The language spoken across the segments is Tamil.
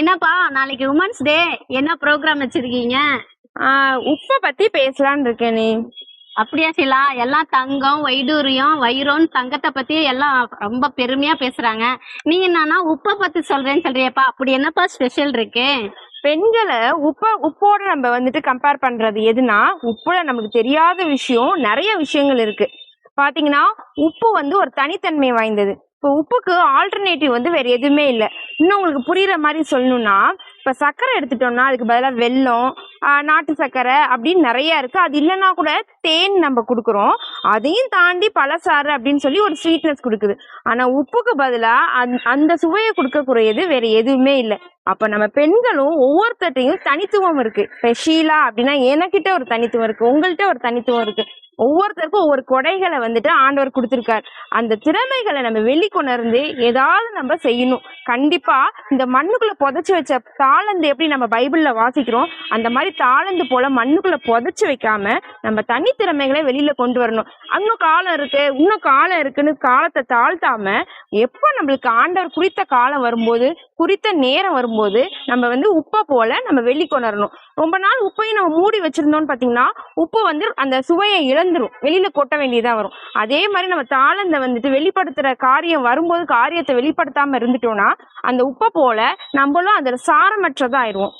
என்னப்பா நாளைக்கு உமன்ஸ் டே என்ன ப்ரோக்ராம் வச்சிருக்கீங்க? உப்பை பத்தி பேசலாம்னு இருக்கேன் நீ. அப்படியா ஷீலா? எல்லாம் தங்கம் வைடூரியம் வைரம் தங்கத்தை பத்தி எல்லாம் ரொம்ப பெருமையா பேசுறாங்க. நீ என்னன்னா உப்பை பத்தி சொல்றேன்னு சொல்றியப்பா. அப்படி என்னப்பா ஸ்பெஷல் இருக்கு? பெண்களை உப்ப உப்போட நம்ம வந்துட்டு கம்பேர் பண்றது எதுனா உப்புல நமக்கு தெரியாத விஷயம் நிறைய விஷயங்கள் இருக்கு. பாத்தீங்கன்னா உப்பு வந்து ஒரு தனித்தன்மை வாய்ந்தது. இப்போ உப்புக்கு ஆல்டர்னேட்டிவ் வந்து வேற எதுவுமே இல்லை. இன்னும் உங்களுக்கு புரியுற மாதிரி சொல்லணும்னா இப்போ சர்க்கரை எடுத்துட்டோம்னா அதுக்கு பதிலாக வெல்லம் நாட்டு சர்க்கரை அப்படின்னு நிறைய இருக்கு. அது இல்லைன்னா கூட தேன் நம்ம கொடுக்குறோம். அதையும் தாண்டி பழசாறு அப்படின்னு சொல்லி ஒரு ஸ்வீட்னஸ் கொடுக்குது. ஆனா உப்புக்கு பதிலாக அந் அந்த சுவையை கொடுக்கக்கூடியது வேற எதுவுமே இல்லை. அப்ப நம்ம பெண்களும் ஒவ்வொருத்தட்டையும் தனித்துவம் இருக்கு. இப்போ ஷீலா அப்படின்னா எனக்கிட்ட ஒரு தனித்துவம் இருக்கு உங்கள்கிட்ட ஒரு தனித்துவம் இருக்கு. ஒவ்வொருத்தருக்கும் ஒவ்வொரு கொடைகளை வந்துட்டு ஆண்டவர் கொடுத்துருக்காரு. அந்த திறமைகளை நம்ம வெளிக்கொணர்ந்து ஏதாவது நம்ம செய்யணும். கண்டிப்பா இந்த மண்ணுக்குள்ள புதைச்சி வச்ச தாளந்து எப்படி நம்ம பைபிள்ல வாசிக்கிறோம் அந்த மாதிரி தாளந்து போல மண்ணுக்குள்ள புதைச்சி வைக்காம நம்ம தனித்திறமைகளை வெளியில கொண்டு வரணும். இன்னும் காலம் இருக்கு இன்னும் காலம் இருக்குன்னு காலத்தை தாழ்த்தாம எப்போ நம்மளுக்கு ஆண்டவர் குறித்த காலம் வரும்போது குறித்த நேரம் வரும்போது நம்ம வந்து உப்பை போல நம்ம வெளிக்கொணரணும் ரொம்ப நாள் உப்பையும் நம்ம மூடி வச்சிருந்தோம்னு பார்த்தீங்கன்னா உப்பு வந்து அந்த சுவையை இழந்துரும். வெளியில கொட்ட வேண்டியதா வரும். அதே மாதிரி நம்ம தாளந்த வந்துட்டு வெளிப்படுத்துற காரியம் வரும்போது காரியத்தை வெளிப்படுத்தாம இருந்துட்டோம்னா அந்த உப்பை போல நம்மளும் அதில் சாரமற்றதாயிடுவோம்.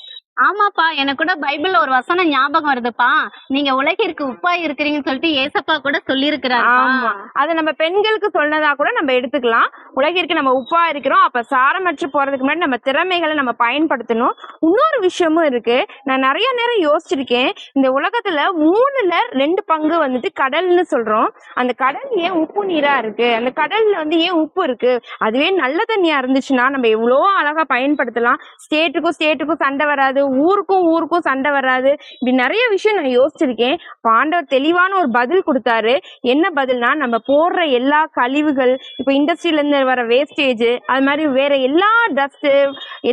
ஆமாப்பா எனக்கு கூட பைபிள்ல ஒரு வசனம் ஞாபகம் வருதுப்பா. நீங்க உலகிற்கு உப்பா இருக்கிறீங்கன்னு சொல்லிட்டு ஏசப்பா கூட சொல்லியிருக்கிறாரு ஆமா. அதை நம்ம பெண்களுக்கு சொன்னதா கூட நம்ம எடுத்துக்கலாம். உலகிற்கு நம்ம உப்பா இருக்கிறோம். அப்ப சாரமற்று போறதுக்கு முன்னாடி நம்ம திறமைகளை நம்ம பயன்படுத்தணும். இன்னொரு விஷயமும் இருக்கு. நான் நிறைய நேரம் யோசிச்சிருக்கேன். இந்த உலகத்துல மூணுல ரெண்டு பங்கு வந்துட்டு கடல்னு சொல்றோம். அந்த கடல் ஏன் உப்பு நீரா இருக்கு? அந்த கடல்ல வந்து ஏன் உப்பு இருக்கு? அதுவே நல்ல தண்ணியா இருந்துச்சுன்னா நம்ம எவ்வளோ அழகா பயன்படுத்தலாம். ஸ்டேட்டுக்கும் ஸ்டேட்டுக்கும் சண்டை வராது. ஊருக்கும் ஊருக்கும் சண்டை வராது. இப்படி நிறைய விஷயம் நான் யோசிச்சிருக்கேன். பாண்டவர் தெளிவான ஒரு பதில் கொடுத்தாரு. என்ன பதில்னா நம்ம போடுற எல்லா கழிவுகள் இப்போ இண்டஸ்ட்ரியில இருந்து வர வேஸ்டேஜ் அது மாதிரி வேற எல்லா டஸ்ட்டு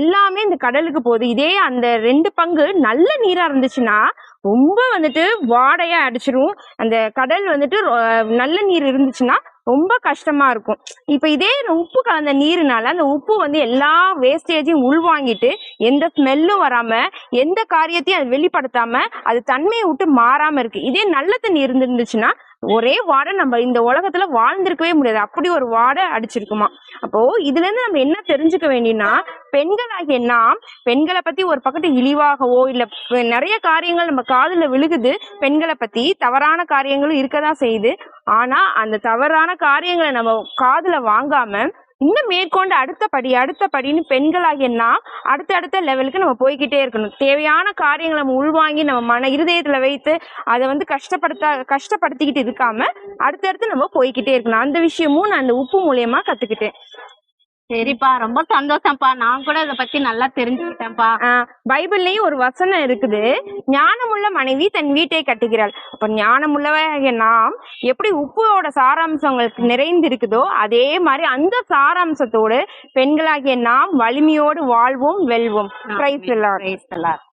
எல்லாமே இந்த கடலுக்கு போகுது. இதே அந்த ரெண்டு பங்கு நல்ல நீராக இருந்துச்சுன்னா ரொம்ப வந்துட்டு வாடையா அடிச்சிரும். அந்த கடல் வந்துட்டு நல்ல நீர் இருந்துச்சுன்னா ரொம்ப கஷ்டமா இருக்கும். இப்போ இதே உப்பு கலந்த நீருனால அந்த உப்பு வந்து எல்லா வேஸ்டேஜையும் உள்வாங்கிட்டு எந்த ஸ்மெல்லும் வராம எந்த காரியத்தையும் அது வெளிப்படுத்தாம அது தன்மையை விட்டு மாறாம இருக்கு. இதே நல்ல தண்ணி இருந்துருந்துச்சுன்னா ஒரே வாடை நம்ம இந்த உலகத்துல வாழ்ந்திருக்கவே முடியாது. அப்படி ஒரு வாடை அடிச்சிருக்குமா? அப்போ இதுல இருந்து நம்ம என்ன தெரிஞ்சுக்க வேண்டியன்னா பெண்களாகிய நாம் பெண்களை பத்தி ஒரு பக்கத்து இழிவாகவோ இல்ல நிறைய காரியங்கள் நம்ம காதுல விழுகுது பெண்களை பத்தி தவறான காரியங்களும் இருக்கதான் செய்யுது. ஆனா அந்த தவறான காரியங்களை நம்ம காதுல வாங்காம இன்னும் மேற்கொண்டு அடுத்த படி அடுத்த படின்னு பெண்களாகிய நாம் அடுத்த அடுத்த லெவலுக்கு நம்ம போய்க்கிட்டே இருக்கணும். தேவையான காரியங்களை நம்ம உள்வாங்கி நம்ம மன இருதயத்துல வைத்து அதை வந்து கஷ்டப்படுத்த கஷ்டப்படுத்திக்கிட்டு இருக்காம அடுத்தடுத்து நம்ம போய்கிட்டே இருக்கணும். அந்த விஷயமும் நான் அந்த உப்பு மூலியமா கத்துக்கிட்டேன். சரிப்பா ரொம்ப சந்தோஷம்ப்பா. நான் கூட இதை பத்தி நல்லா தெரிஞ்சுக்கிட்டேன்ப்பா. பைபிள்லயும் ஒரு வசனம் இருக்குது. ஞானமுள்ள மனைவி தன் வீட்டை கட்டுகிறாள். அப்ப ஞானமுள்ளவராகிய நாம் எப்படி உப்போட சாராம்சங்களுக்கு நிறைந்து இருக்குதோ அதே மாதிரி அந்த சாராம்சத்தோடு பெண்களாகிய நாம் வலிமையோடு வாழ்வோம் வெல்வோம். Praise